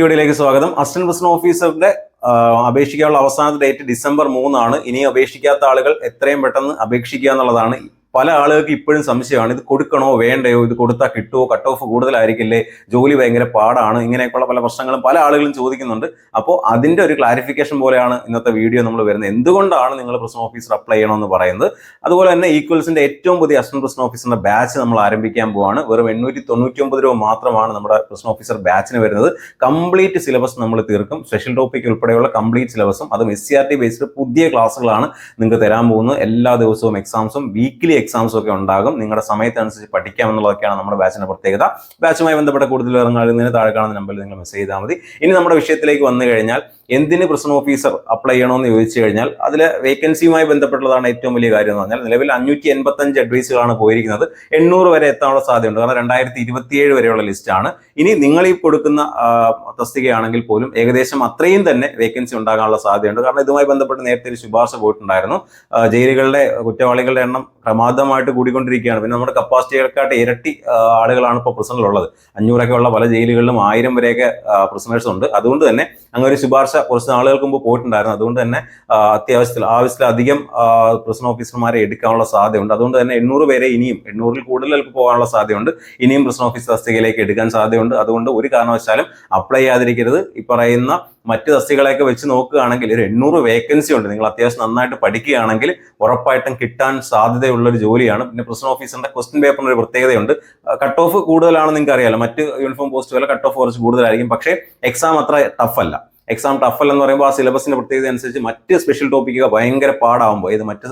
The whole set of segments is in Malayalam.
വീഡിയോയിലേക്ക് സ്വാഗതം. അസിസ്റ്റന്റ് പ്രസിഡന്റ് ഓഫീസറിന്റെ അപേക്ഷിക്കാനുള്ള അവസാന ഡേറ്റ് ഡിസംബർ മൂന്നാണ്. ഇനി അപേക്ഷിക്കാത്ത ആളുകൾ എത്രയും പെട്ടെന്ന് അപേക്ഷിക്കുക എന്നുള്ളതാണ് പല ആളുകൾക്ക് ഇപ്പോഴും സംശയമാണ് ഇത് കൊടുക്കണോ വേണ്ടയോ ഇത് കൊടുത്താൽ കിട്ടുമോ കട്ട് ഓഫ് കൂടുതലായിരിക്കില്ലേ ജോലി ഭയങ്കര പാടാണ് ഇങ്ങനെയൊക്കെയുള്ള പല പ്രശ്നങ്ങളും പല ആളുകളും ചോദിക്കുന്നുണ്ട്. അപ്പോൾ അതിന്റെ ഒരു ക്ലാരിഫിക്കേഷൻ പോലെയാണ് ഇന്നത്തെ വീഡിയോ നമ്മൾ വരുന്നത്. എന്തുകൊണ്ടാണ് നിങ്ങൾ പ്രശ്ന ഓഫീസർ അപ്ലൈ ചെയ്യണമെന്ന് പറയുന്നത്? അതുപോലെ തന്നെ ഈക്വൽസിന്റെ ഏറ്റവും പുതിയ അസിസ്റ്റന്റ് പ്രശ്ന ഓഫീസറിന്റെ ബാച്ച് നമ്മൾ ആരംഭിക്കാൻ പോവാണ്. വെറും എണ്ണൂറ്റി തൊണ്ണൂറ്റി ഒമ്പത് രൂപ മാത്രമാണ് നമ്മുടെ പ്രശ്ന ഓഫീസർ ബാച്ചിന് വരുന്നത്. കംപ്ലീറ്റ് സിലബസ് നമ്മൾ തീർക്കും. സ്പെഷ്യൽ ടോപ്പിക് ഉൾപ്പെടെയുള്ള കംപ്ലീറ്റ് സിലബസും അതും S C R T based പുതിയ ക്ലാസ്സുകളാണ് നിങ്ങൾക്ക് തരാൻ പോകുന്നത്. എല്ലാ ദിവസവും എക്സാംസും വീക്ക്ലി എക്സാംസും ഒക്കെ ഉണ്ടാകും. നിങ്ങളുടെ സമയത്തനുസരിച്ച് പഠിക്കാം എന്നുള്ളതൊക്കെയാണ് നമ്മുടെ ബാച്ചിന്റെ പ്രത്യേകത. ബാച്ചുമായി ബന്ധപ്പെട്ട കൂടുതൽ വിവരങ്ങൾ താഴെ കാണുന്ന നമ്പറിൽ നിങ്ങൾ മെസ്സേജ് ചെയ്താൽ മതി. ഇനി നമ്മുടെ വിഷയത്തിലേക്ക് വന്നു കഴിഞ്ഞാൽ എന്തിന് പ്രിസൺ ഓഫീസർ അപ്ലൈ ചെയ്യണമെന്ന് ചോദിച്ചു കഴിഞ്ഞാൽ അതിൽ വേക്കൻസിയുമായി ബന്ധപ്പെട്ടുള്ളതാണ് ഏറ്റവും വലിയ കാര്യം എന്ന് പറഞ്ഞാൽ നിലവിൽ അഞ്ഞൂറ്റി എൺപത്തഞ്ച് അഡ്വൈസുകളാണ് പോയിരിക്കുന്നത്. എണ്ണൂറ് വരെ എത്താനുള്ള സാധ്യതയുണ്ട്. കാരണം രണ്ടായിരത്തി ഇരുപത്തിയേഴ് വരെയുള്ള ലിസ്റ്റാണ് ഇനി നിങ്ങൾ ഈ കൊടുക്കുന്ന തസ്തികയാണെങ്കിൽ പോലും ഏകദേശം അത്രയും തന്നെ വേക്കൻസി ഉണ്ടാകാനുള്ള സാധ്യതയുണ്ട്. കാരണം ഇതുമായി ബന്ധപ്പെട്ട് നേരത്തെ ഒരു ശുപാർശ പോയിട്ടുണ്ടായിരുന്നു. ജയിലുകളുടെ കുറ്റവാളികളുടെ എണ്ണം ക്രമാതമായിട്ട് കൂടിക്കൊണ്ടിരിക്കുകയാണ്. പിന്നെ നമ്മുടെ കപ്പാസിറ്റികൾക്കായിട്ട് ഇരട്ടി ആളുകളാണ് ഇപ്പോൾ പ്രസന്റിലുള്ളത് അഞ്ഞൂറൊക്കെ ഉള്ള പല ജയിലുകളിലും ആയിരം വരെയൊക്കെ പ്രസനേഴ്സ് ഉണ്ട്. അതുകൊണ്ട് തന്നെ അങ്ങനെ ഒരു ശുപാർശ കുറച്ച് നാളുകൾക്ക് മുമ്പ് പോയിട്ടുണ്ടായിരുന്നു. അതുകൊണ്ട് തന്നെ അത്യാവശ്യത്തിൽ ആവശ്യത്തിലധികം പ്രിസൺ ഓഫീസർമാരെ എടുക്കാനുള്ള സാധ്യതയുണ്ട്. അതുകൊണ്ട് തന്നെ എണ്ണൂറ് പേരെ ഇനിയും എണ്ണൂറിൽ കൂടുതൽ പോകാനുള്ള സാധ്യതയുണ്ട്. ഇനിയും പ്രിസൺ ഓഫീസ് തസ്തികയിലേക്ക് എടുക്കാൻ സാധ്യതയുണ്ട്. അതുകൊണ്ട് ഒരു കാരണവശാലും അപ്ലൈ ചെയ്യാതിരിക്കരുത്. ഈ പറയുന്ന മറ്റ് തസ്തികളെയൊക്കെ വെച്ച് നോക്കുകയാണെങ്കിൽ ഒരു എണ്ണൂറ് വേക്കൻസി ഉണ്ട്. നിങ്ങൾ അത്യാവശ്യം നന്നായിട്ട് പഠിക്കുകയാണെങ്കിൽ ഉറപ്പായിട്ടും കിട്ടാൻ സാധ്യതയുള്ള ഒരു ജോലിയാണ്. പിന്നെ പ്രസിഡന്റ് ഓഫീസറിന്റെ ക്വസ്റ്റ്യൻ പേപ്പറിന് ഒരു പ്രത്യേകതയുണ്ട്. കട്ട് ഓഫ് കൂടുതലാണെന്ന് നിങ്ങൾക്ക് അറിയാലോ മറ്റ് യൂണിഫോം പോസ്റ്റുകൾ കട്ട് ഓഫ് കുറച്ച് കൂടുതലായിരിക്കും. പക്ഷേ എക്സാം അത്ര ടഫ് അല്ല. എക്സാം ടഫ് അല്ലെന്ന് പറയുമ്പോൾ ആ സിലബസിന്റെ പ്രത്യേകത അനുസരിച്ച് മറ്റ് സ്പെഷ്യൽ ടോപ്പിക്കുകൾ ഭയങ്കര പാടാകുമ്പോൾ ഇത് മറ്റ്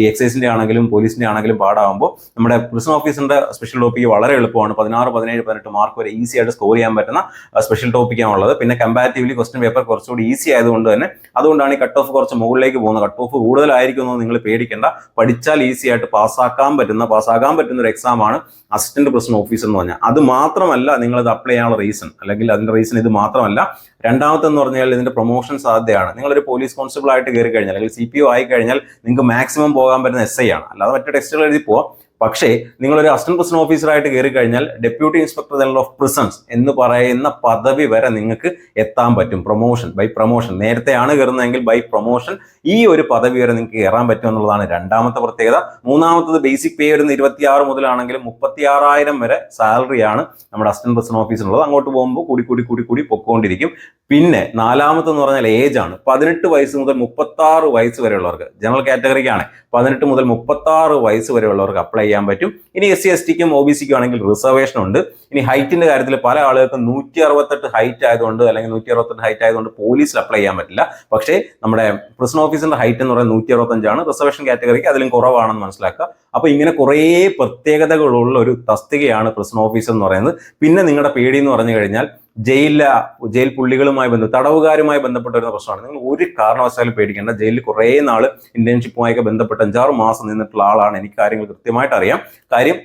ഈ എക്സൈസിന്റെ ആണെങ്കിലും പോലീസിന്റെ ആണെങ്കിലും പാടാകുമ്പോൾ നമ്മുടെ പ്രിസൺ ഓഫീസിന്റെ സ്പെഷ്യൽ ടോപ്പിക്ക് വളരെ എളുപ്പമാണ്. പതിനാറ് പതിനേഴ് പതിനെട്ട് മാർക്ക് വരെ ഈസി ആയിട്ട് സ്കോർ ചെയ്യാൻ പറ്റുന്ന സ്പെഷ്യൽ ടോപ്പിക്കാണുള്ളത് പിന്നെ കമ്പാരിറ്റീവ്ലി ക്വസ്റ്റൻ പേപ്പർ കുറച്ചുകൂടി ഈസി ആയതുകൊണ്ട് തന്നെ അതുകൊണ്ടാണ് ഈ കട്ട് ഓഫ് കുറച്ച് മുകളിലേക്ക് പോകുന്നത്. കട്ട് ഓഫ് കൂടുതലായിരിക്കും എന്ന് നിങ്ങൾ പേടിക്കേണ്ട. പഠിച്ചാൽ ഈസി ആയിട്ട് പാസ്സാക്കാൻ പറ്റുന്ന പാസ്സാകാൻ പറ്റുന്ന ഒരു എക്സാം ആണ് അസിസ്റ്റന്റ് പ്രസിഡന്റ് ഓഫീസ് എന്ന് പറഞ്ഞാൽ. അത് മാത്രമല്ല നിങ്ങൾ ഇത് അപ്ലൈ ചെയ്യാനുള്ള റീസൺ അല്ലെങ്കിൽ അതിന്റെ റീസൺ ഇത് മാത്രമല്ല. രണ്ടാമത്തെ എന്ന് പറഞ്ഞാൽ ഇതിന്റെ പ്രൊമോഷൻ സാധ്യതയാണ്. നിങ്ങളൊരു പോലീസ് കോൺസ്റ്റബിൾ ആയിട്ട് കയറി കഴിഞ്ഞാൽ അല്ലെങ്കിൽ സി പി ഒ ആയി കഴിഞ്ഞാൽ നിങ്ങൾക്ക് മാക്സിമം പോകാൻ പറ്റുന്ന എസ് ഐ ആണ് അല്ലാതെ മറ്റു ടെസ്റ്റുകൾ എഴുതി പോവാം. പക്ഷേ നിങ്ങൾ ഒരു അസിസ്റ്റന്റ് പ്രസിഡന്റ് ഓഫീസറായിട്ട് കയറി കഴിഞ്ഞാൽ deputy inspector general of prisons എന്ന് പറയുന്ന പദവി വരെ നിങ്ങൾക്ക് എത്താൻ പറ്റും. പ്രൊമോഷൻ ബൈ പ്രൊമോഷൻ നേരത്തെയാണ് കയറുന്നതെങ്കിൽ ബൈ പ്രൊമോഷൻ ഈ ഒരു പദവി വരെ നിങ്ങൾക്ക് കയറാൻ പറ്റും എന്നുള്ളതാണ് രണ്ടാമത്തെ പ്രത്യേകത. മൂന്നാമത്തത് ബേസിക് പേ വരുന്ന ഇരുപത്തിയാറ് മുതലാണെങ്കിലും മുപ്പത്തിയാറായിരം വരെ സാലറിയാണ് നമ്മുടെ അസിസ്റ്റന്റ് പ്രസിഡന്റ് ഓഫീസിനുള്ളത്. അങ്ങോട്ട് പോകുമ്പോൾ കൂടി കൂടി കൂടി കൂടി പൊക്കോണ്ടിരിക്കും. പിന്നെ നാലാമത്തെന്ന് പറഞ്ഞാൽ ഏജ് ആണ്. പതിനെട്ട് വയസ്സ് മുതൽ മുപ്പത്തി വയസ്സ് വരെയുള്ളവർക്ക് ജനറൽ കാറ്റഗറിക്കാണ് പതിനെട്ട് മുതൽ മുപ്പത്തി വയസ്സ് വരെയുള്ളവർക്ക് അപ്ലൈ ചെയ്യാൻ പറ്റും. ഇനി എസ് സി എസ് ടിക്കും ഒ ബി സിക്കും ആണെങ്കിൽ റിസർവേഷൻ ഉണ്ട്. ഇനി ഹൈറ്റിന്റെ കാര്യത്തിൽ പല ആളുകൾക്കും നൂറ്റി അറുപത്തെട്ട് ഹൈറ്റ് ആയതുകൊണ്ട് അല്ലെങ്കിൽ നൂറ്റി അറുപത്തെട്ട് ഹൈറ്റ് ആയതുകൊണ്ട് പോലീസിൽ അപ്ലൈ ചെയ്യാൻ പറ്റില്ല. പക്ഷേ നമ്മുടെ പ്രിസൺ ഓഫീസിന്റെ ഹൈറ്റ് എന്ന് പറയുന്നത് നൂറ്റി അറുപത്തഞ്ചാണ് റിസർവേഷൻ കാറ്റഗറിക്ക് അതിലും കുറവാണെന്ന് മനസ്സിലാക്കുക. അപ്പൊ ഇങ്ങനെ കുറേ പ്രത്യേകതകളുള്ള ഒരു തസ്തികയാണ് പ്രിസൺ ഓഫീസ് എന്ന് പറയുന്നത്. പിന്നെ നിങ്ങളുടെ പേടി എന്ന് പറഞ്ഞു കഴിഞ്ഞാൽ ജയിലിലെ ജയിൽ പുള്ളികളുമായി ബന്ധം തടവുകാരുമായി ബന്ധപ്പെട്ട ഒരു പ്രശ്നമാണ്. നിങ്ങൾ ഒരു കാരണവശാലും പേടിക്കേണ്ട ജയിലിൽ കുറേ നാൾ ഇന്റേൺഷിപ്പുമായി ബന്ധപ്പെട്ട് അഞ്ചാറ് മാസം നിന്നിട്ടുള്ള ആളാണ്. എനിക്ക് കാര്യങ്ങൾ കൃത്യമായിട്ട് അറിയാം. കാര്യം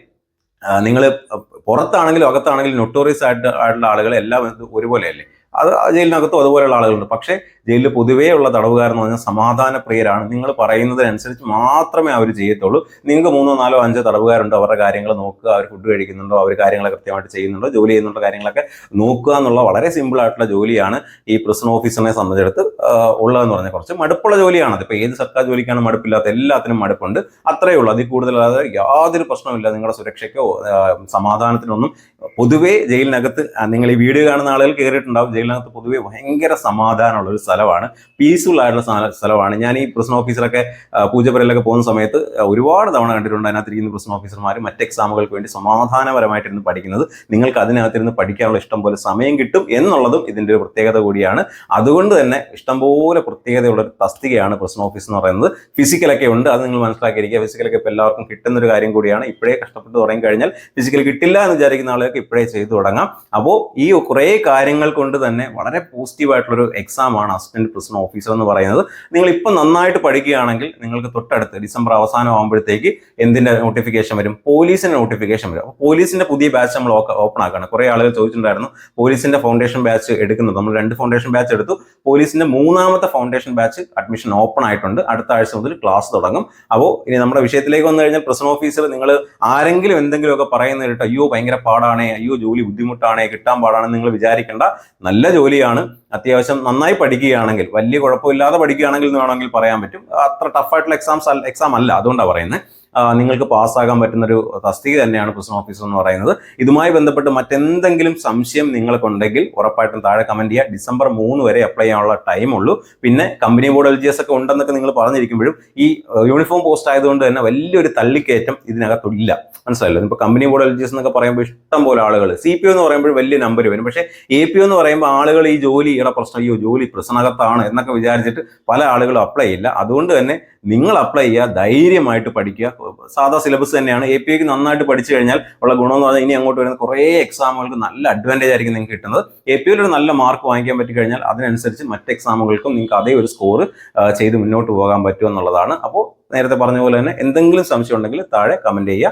നിങ്ങൾ പുറത്താണെങ്കിലും അകത്താണെങ്കിലും നൊട്ടോറിയസ് ആയിട്ട് ആയിട്ടുള്ള ആളുകൾ എല്ലാം ഒരുപോലെയല്ലേ? അത് ജയിലിനകത്തും അതുപോലെയുള്ള ആളുകളുണ്ട്. പക്ഷേ ജയിലിൽ പൊതുവേ ഉള്ള തടവുകാരെന്ന് പറഞ്ഞാൽ സമാധാന പ്രിയരാണ്. നിങ്ങൾ പറയുന്നതിനനുസരിച്ച് മാത്രമേ അവർ ചെയ്യത്തുള്ളൂ. നിങ്ങൾക്ക് മൂന്നോ നാലോ അഞ്ചോ തടവുകാരുണ്ടോ അവരുടെ കാര്യങ്ങൾ നോക്കുക അവർ ഫുഡ് കഴിക്കുന്നുണ്ടോ? അവർ കാര്യങ്ങൾ കൃത്യമായിട്ട് ചെയ്യുന്നുണ്ടോ? ജോലി ചെയ്യുന്നുണ്ടോ? കാര്യങ്ങളൊക്കെ നോക്കുക എന്നുള്ള വളരെ സിമ്പിൾ ആയിട്ടുള്ള ജോലിയാണ് ഈ പ്രിസൺ ഓഫീസറിനെ സംബന്ധിച്ചിടത്ത് ഉള്ളതെന്ന് പറഞ്ഞാൽ കുറച്ച് മടുപ്പുള്ള ജോലിയാണ് അതിപ്പോൾ ഏത് സർക്കാർ ജോലിക്കാണ് മടുപ്പില്ലാത്ത എല്ലാത്തിനും മടുപ്പുണ്ട്. അത്രയേ ഉള്ളൂ. അതിൽ കൂടുതലല്ലാതെ യാതൊരു പ്രശ്നമില്ല നിങ്ങളുടെ സുരക്ഷയ്ക്കോ സമാധാനത്തിനൊന്നും പൊതുവേ ജയിലിനകത്ത് നിങ്ങൾ ഈ വീട് കാണുന്ന ആളുകൾ കയറിയിട്ടുണ്ടാവും ജയിലിനകത്ത് പൊതുവേ ഭയങ്കര സമാധാനമുള്ള ഒരു സ്ഥലമാണ്. പീസ്ഫുൾ ആയിട്ടുള്ള സ്ഥല- സ്ഥലമാണ്. ഞാൻ ഈ പ്രിസൺ ഓഫീസിലൊക്കെ പൂജപ്പുരയിലൊക്കെ പോകുന്ന സമയത്ത് ഒരുപാട് തവണ കണ്ടിട്ടുണ്ട് അതിനകത്തിരിക്കുന്ന പ്രിസൺ ഓഫീസർമാർ മറ്റ് എക്സാമുകൾക്ക് വേണ്ടി സമാധാനപരമായിട്ടിരുന്ന് പഠിക്കുന്നത്. നിങ്ങൾക്ക് അതിനകത്തിരുന്ന് പഠിക്കാനുള്ള ഇഷ്ടം പോലെ സമയം കിട്ടും എന്നുള്ളതും ഇതിന്റെ ഒരു പ്രത്യേകത കൂടിയാണ്. അതുകൊണ്ട് തന്നെ ഇഷ്ടംപോലെ പ്രത്യേകതയുള്ള ഒരു തസ്തികയാണ് പ്രസിഡന്റ് ഓഫീസ് എന്ന് പറയുന്നത്. ഫിസിക്കലൊക്കെ ഉണ്ട് അത് നിങ്ങൾ മനസ്സിലാക്കിയിരിക്കുക. ഫിസിക്കലൊക്കെ ഇപ്പോൾ എല്ലാവർക്കും കിട്ടുന്ന ഒരു കാര്യം കൂടിയാണ്. ഇപ്പോഴേ കഷ്ടപ്പെട്ട് തുടങ്ങി കഴിഞ്ഞാൽ ഫിസിക്കൽ കിട്ടില്ല എന്ന് വിചാരിക്കുന്ന ആളുകൾക്ക് ഇപ്പോഴേ ചെയ്തു തുടങ്ങാം. അപ്പോൾ ഈ കുറേ കാര്യങ്ങൾ കൊണ്ട് തന്നെ വളരെ പോസിറ്റീവായിട്ടുള്ളൊരു എക്സാമാണ് അസിസ്റ്റന്റ് പ്രസിഡന്റ് ഓഫീസർ എന്ന് പറയുന്നത്. നിങ്ങൾ ഇപ്പം നന്നായിട്ട് പഠിക്കുകയാണെങ്കിൽ നിങ്ങൾക്ക് തൊട്ടടുത്ത് ഡിസംബർ അവസാനം ആകുമ്പോഴത്തേക്ക് എന്തിന്റെ നോട്ടിഫിക്കേഷൻ വരും? പോലീസിന്റെ നോട്ടിഫിക്കേഷൻ വരും. അപ്പോൾ പോലീസിന്റെ പുതിയ ബാച്ച് നമ്മൾ ഓപ്പൺ ആക്കുകയാണ്. കുറേ ആളുകൾ ചോദിച്ചിട്ടുണ്ടായിരുന്നു പോലീസിന്റെ ഫൗണ്ടേഷൻ ബാച്ച് എടുക്കുന്നത്. നമ്മൾ രണ്ട് ഫൗണ്ടേഷൻ ബാച്ച് എടുത്തു. പോലീസിന്റെ മൂന്നാമത്തെ ഫൗണ്ടേഷൻ ബാച്ച് അഡ്മിഷൻ ഓപ്പൺ ആയിട്ടുണ്ട്. അടുത്ത ആഴ്ച മുതൽ ക്ലാസ് തുടങ്ങും. അപ്പോൾ ഇനി നമ്മുടെ വിഷയത്തിലേക്ക് വന്നു കഴിഞ്ഞാൽ പ്രസൺ ഓഫീസർ നിങ്ങൾ ആരെങ്കിലും എന്തെങ്കിലുമൊക്കെ പറയുന്ന കേട്ടോ അയ്യോ ഭയങ്കര പാടാണേ അയ്യോ ജോലി ബുദ്ധിമുട്ടാണേ കിട്ടാൻ പാടാണെന്ന് നിങ്ങൾ വിചാരിക്കേണ്ട. നല്ല ജോലിയാണ്. അത്യാവശ്യം നന്നായി പഠിക്കുകയാണെങ്കിൽ വലിയ കുഴപ്പമില്ലാതെ പഠിക്കുകയാണെങ്കിൽ എന്ന് വേണമെങ്കിൽ പറയാൻ പറ്റും. അത്ര ടഫായിട്ടുള്ള എക്സാംസ് എക്സാം അല്ല അതുകൊണ്ടാണ് പറയുന്നത് നിങ്ങൾക്ക് പാസ്സാകാൻ പറ്റുന്ന ഒരു തസ്തിക തന്നെയാണ് പ്രസൻ ഓഫീസർ എന്ന് പറയുന്നത്. ഇതുമായി ബന്ധപ്പെട്ട് മറ്റെന്തെങ്കിലും സംശയം നിങ്ങൾക്കുണ്ടെങ്കിൽ ഉറപ്പായിട്ടും താഴെ കമന്റ് ചെയ്യുക. ഡിസംബർ മൂന്ന് വരെ അപ്ലൈ ചെയ്യാനുള്ള ടൈം ഉള്ളൂ. പിന്നെ company board L G S ഒക്കെ ഉണ്ടെന്നൊക്കെ നിങ്ങൾ പറഞ്ഞിരിക്കുമ്പോഴും ഈ യൂണിഫോം പോസ്റ്റ് ആയതുകൊണ്ട് തന്നെ വലിയൊരു തള്ളിക്കയറ്റം ഇതിനകത്തില്ല. മനസ്സിലായല്ലോ? ഇപ്പോൾ company board L G S എന്നൊക്കെ പറയുമ്പോൾ ഇഷ്ടം പോലെ ആളുകൾ സി പി എന്ന് പറയുമ്പോൾ വലിയ നമ്പർ വരും. പക്ഷേ എ പി എന്ന് പറയുമ്പോൾ ആളുകൾ ഈ ജോലിയുടെ പ്രശ്നം അയ്യോ ജോലി പ്രശ്നകത്താണ് എന്നൊക്കെ വിചാരിച്ചിട്ട് പല ആളുകളും അപ്ലൈ ചെയ്യില്ല. അതുകൊണ്ട് തന്നെ നിങ്ങൾ അപ്ലൈ ചെയ്യുക ധൈര്യമായിട്ട് പഠിക്കുക. സാധാ സിലബസ് തന്നെയാണ്. എ പി ഐക്ക് നന്നായിട്ട് പഠിച്ചു കഴിഞ്ഞാൽ ഉള്ള ഗുണമെന്ന് പറഞ്ഞാൽ ഇനി അങ്ങോട്ട് വരുന്ന കുറേ എക്സാമുകൾക്ക് നല്ല അഡ്വാന്റേജ് ആയിരിക്കും നിങ്ങൾക്ക് കിട്ടുന്നത്. എ പി ഒരു നല്ല മാർക്ക് വാങ്ങിക്കാൻ പറ്റി കഴിഞ്ഞാൽ അതിനനുസരിച്ച് മറ്റ് എക്സാമുകൾക്കും നിങ്ങൾക്ക് അതേ ഒരു സ്കോർ ചെയ്ത് മുന്നോട്ട് പോകാൻ പറ്റുമെന്നുള്ളതാണ്. അപ്പോൾ നേരത്തെ പറഞ്ഞ പോലെ തന്നെ എന്തെങ്കിലും സംശയം ഉണ്ടെങ്കിൽ താഴെ കമന്റ് ചെയ്യുക.